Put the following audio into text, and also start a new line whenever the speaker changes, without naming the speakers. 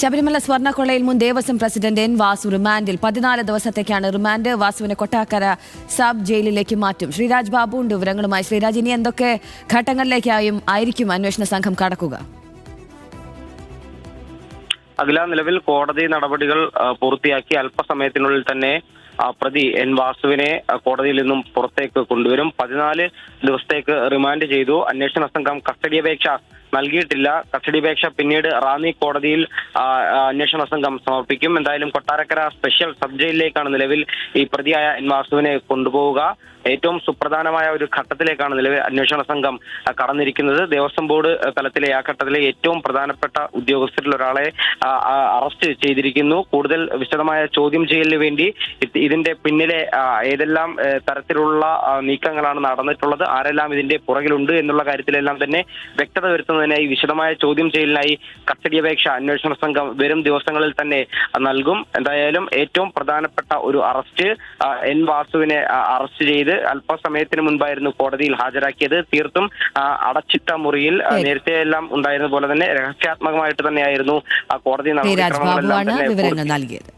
ശബരിമല സ്വർണക്കൊള്ളയിൽ മുൻ Devaswom president N Vasu റിമാൻഡിൽ പതിനാല് ദിവസത്തേക്കാണ് റിമാൻഡ് വാസുവിനെ കൊട്ടാക്കര സബ് ജയിലിലേക്ക് മാറ്റും. ശ്രീരാജ് ബാബു ഉണ്ട് വിവരങ്ങളുമായി. ശ്രീരാജ് ഇനി എന്തൊക്കെ ഘട്ടങ്ങളിലേക്കായും ആയിരിക്കും അന്വേഷണ സംഘം കടക്കുക?
അഖില നിലവിൽ കോടതി നടപടികൾ പൂർത്തിയാക്കി അല്പസമയത്തിനുള്ളിൽ തന്നെ പ്രതി എൻ വാസുവിനെ കോടതിയിൽ നിന്നും പുറത്തേക്ക് കൊണ്ടുവരും. പതിനാല് ദിവസത്തേക്ക് റിമാൻഡ് ചെയ്തു. അന്വേഷണ സംഘം കസ്റ്റഡി അപേക്ഷ നൽകിയിട്ടില്ല. കസ്റ്റഡി അപേക്ഷ പിന്നീട് റാന്നി കോടതിയിൽ അന്വേഷണ സംഘം സമർപ്പിക്കും. എന്തായാലും കൊട്ടാരക്കര സ്പെഷ്യൽ സബ് ജയിലിലേക്കാണ് നിലവിൽ ഈ പ്രതിയായ എൻ വാസുവിനെ കൊണ്ടുപോവുക. ഏറ്റവും സുപ്രധാനമായ ഒരു ഘട്ടത്തിലേക്കാണ് നിലവിൽ അന്വേഷണ സംഘം കടന്നിരിക്കുന്നത്. ദേവസ്വം ബോർഡ് തലത്തിലെ ആ ഘട്ടത്തിലെ ഏറ്റവും പ്രധാനപ്പെട്ട ഉദ്യോഗസ്ഥരിൽ ഒരാളെ അറസ്റ്റ് ചെയ്തിരിക്കുന്നു. കൂടുതൽ വിശദമായ ചോദ്യം ചെയ്യലിന് വേണ്ടി ഇതിന്റെ പിന്നിലെ ഏതെല്ലാം തരത്തിലുള്ള നീക്കങ്ങളാണ് നടന്നിട്ടുള്ളത് ആരെല്ലാം ഇതിന്റെ പുറകിലുണ്ട് എന്നുള്ള കാര്യത്തിലെല്ലാം തന്നെ വ്യക്തത വരുത്തുന്നതിനായി വിശദമായ ചോദ്യം ചെയ്യലിനായി കസ്റ്റഡി അപേക്ഷ അന്വേഷണ സംഘം വരും ദിവസങ്ങളിൽ തന്നെ നൽകും. എന്തായാലും ഏറ്റവും പ്രധാനപ്പെട്ട ഒരു അറസ്റ്റ് എൻ വാസുവിനെ അറസ്റ്റ് ചെയ്ത് അല്പസമയത്തിന് മുൻപായിരുന്നു കോടതിയിൽ ഹാജരാക്കിയത്. തീർത്തും അടച്ചിട്ട മുറിയിൽ നേരത്തെ എല്ലാം ഉണ്ടായിരുന്ന പോലെ തന്നെ രഹസ്യാത്മകമായിട്ട് തന്നെയായിരുന്നു കോടതി
നടപടി
നടപടിക്രമങ്ങളെല്ലാം തന്നെ